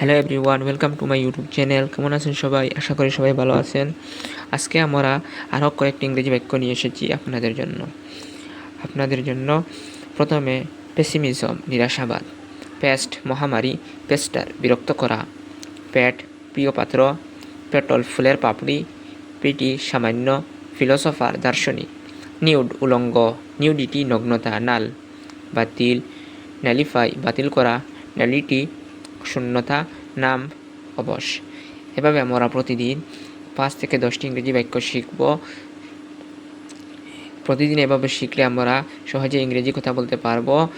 Hello everyone welcome to my YouTube channel কেমন আছেন সবাই? আশা করি সবাই ভালো আছেন। আজকে আমরা আরও কয়েকটি ইংরেজি বাক্য নিয়ে এসেছি আপনাদের জন্য। আপনাদের জন্য প্রথমে পেসিমিজম নিরাশাবাদ। পেস্ট মহামারী পেস্টার বিরক্ত করা। প্যাট প্রিয় পাত্র। পেট্রোল ফুলের পাপড়ি। পিটি সামান্য। ফিলোসফার দার্শনিক। নিউড উলঙ্গ। নিউডিটি নগ্নতা, নাল। বাতিল ন্যালিফাই বাতিল করা। ন্যালিটি শূন্যতা নাম অবশ। এভাবে আমরা প্রতিদিন পাঁচ থেকে দশটি ইংরেজি বাক্য শিখব। প্রতিদিন এভাবে শিখলে আমরা সহজে ইংরেজি কথা বলতে পারব।